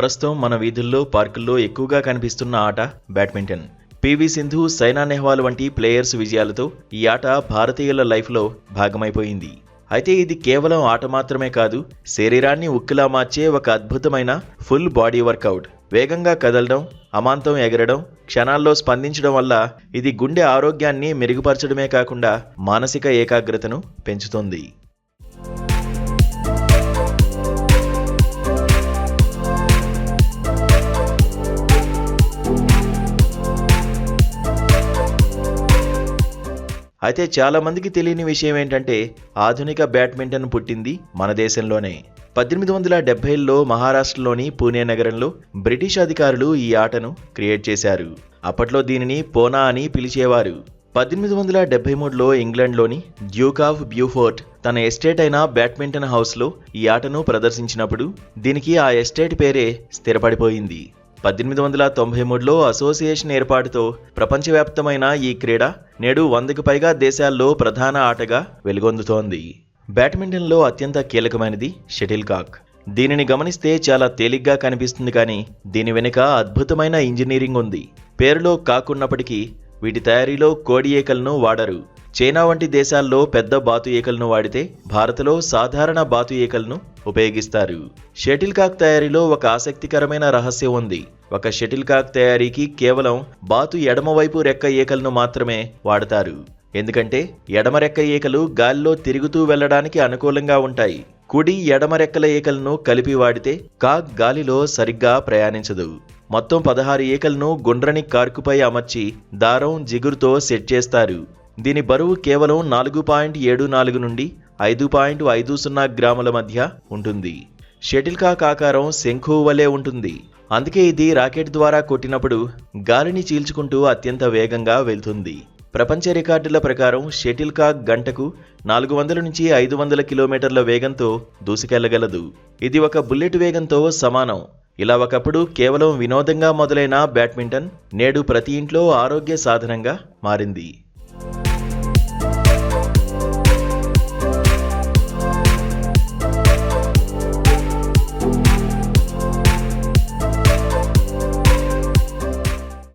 ప్రస్తుతం మన వీధుల్లో పార్కుల్లో ఎక్కువగా కనిపిస్తున్న ఆట బ్యాడ్మింటన్. పివి సింధు సైనా నెహ్వాల్ వంటి ప్లేయర్స్ విజయాలతో ఈ ఆట భారతీయుల లైఫ్లో భాగమైపోయింది. అయితే ఇది కేవలం ఆట మాత్రమే కాదు శరీరాన్ని ఉక్కిలా మార్చే ఒక అద్భుతమైన ఫుల్ బాడీ వర్కౌట్. వేగంగా కదలడం అమాంతం ఎగరడం క్షణాల్లో స్పందించడం వల్ల ఇది గుండె ఆరోగ్యాన్ని మెరుగుపరచడమే కాకుండా మానసిక ఏకాగ్రతను పెంచుతుంది. అయితే చాలామందికి తెలియని విషయం ఏంటంటే ఆధునిక బ్యాడ్మింటన్ పుట్టింది మన దేశంలోనే. పద్దెనిమిది వందల డెబ్బైలో మహారాష్ట్రలోని పూణే నగరంలో బ్రిటిష్ అధికారులు ఈ ఆటను క్రియేట్ చేశారు. అప్పట్లో దీనిని పోనా అని పిలిచేవారు. పద్దెనిమిది వందల డెబ్బై మూడులో ఇంగ్లాండ్లోని డ్యూక్ ఆఫ్ బ్యూఫోర్ట్ తన ఎస్టేట్ అయిన బ్యాడ్మింటన్ హౌస్లో ఈ ఆటను ప్రదర్శించినప్పుడు దీనికి ఆ ఎస్టేట్ పేరే స్థిరపడిపోయింది. పద్దెనిమిది వందల తొంభై మూడులో అసోసియేషన్ ఏర్పాటుతో ప్రపంచవ్యాప్తమైన ఈ క్రీడ నేడు వందకు పైగా దేశాల్లో ప్రధాన ఆటగా వెలుగొందుతోంది. బ్యాడ్మింటన్లో అత్యంత కీలకమైనది షటిల్ కాక్. దీనిని గమనిస్తే చాలా తేలిగ్గా కనిపిస్తుంది కానీ దీని వెనుక అద్భుతమైన ఇంజనీరింగ్ ఉంది. పేరులో కాకున్నప్పటికీ వీటి తయారీలో కోడి ఏకలను వాడరు. చైనా వంటి దేశాల్లో పెద్ద బాతు ఈకలను వాడితే భారత్లో సాధారణ బాతు ఈకలను ఉపయోగిస్తారు. షటిల్ కాక్ తయారీలో ఒక ఆసక్తికరమైన రహస్యం ఉంది. ఒక షటిల్ కాక్ తయారీకి కేవలం బాతు ఎడమవైపు రెక్క ఈకలను మాత్రమే వాడతారు. ఎందుకంటే ఎడమ రెక్క ఈకలు గాలిలో తిరుగుతూ వెళ్ళడానికి అనుకూలంగా ఉంటాయి. కుడి ఎడమ రెక్కల ఈకలను కలిపి వాడితే కాక్ గాలిలో సరిగ్గా ప్రయాణించదు. మొత్తం పదహారు ఈకలను గుండ్రని కార్కుపై అమర్చి దారం జిగురుతో సెట్ చేస్తారు. దీని బరువు కేవలం నాలుగు పాయింట్ ఏడు నాలుగు నుండి ఐదు పాయింట్ ఐదు సున్నా గ్రాముల మధ్య ఉంటుంది. షటిల్ కాక్ ఆకారం శంఖు వలె ఉంటుంది. అందుకే ఇది రాకెట్ ద్వారా కొట్టినప్పుడు గాలిని చీల్చుకుంటూ అత్యంత వేగంగా వెళ్తుంది. ప్రపంచ రికార్డుల ప్రకారం షటిల్ కాక్ గంటకు నాలుగు వందల నుంచి ఐదు వందల కిలోమీటర్ల వేగంతో దూసుకెళ్ళగలదు. ఇది ఒక బుల్లెట్ వేగంతో సమానం. ఇలా ఒకప్పుడు కేవలం వినోదంగా మొదలైన బ్యాడ్మింటన్ నేడు ప్రతి ఇంట్లో ఆరోగ్య సాధనంగా మారింది.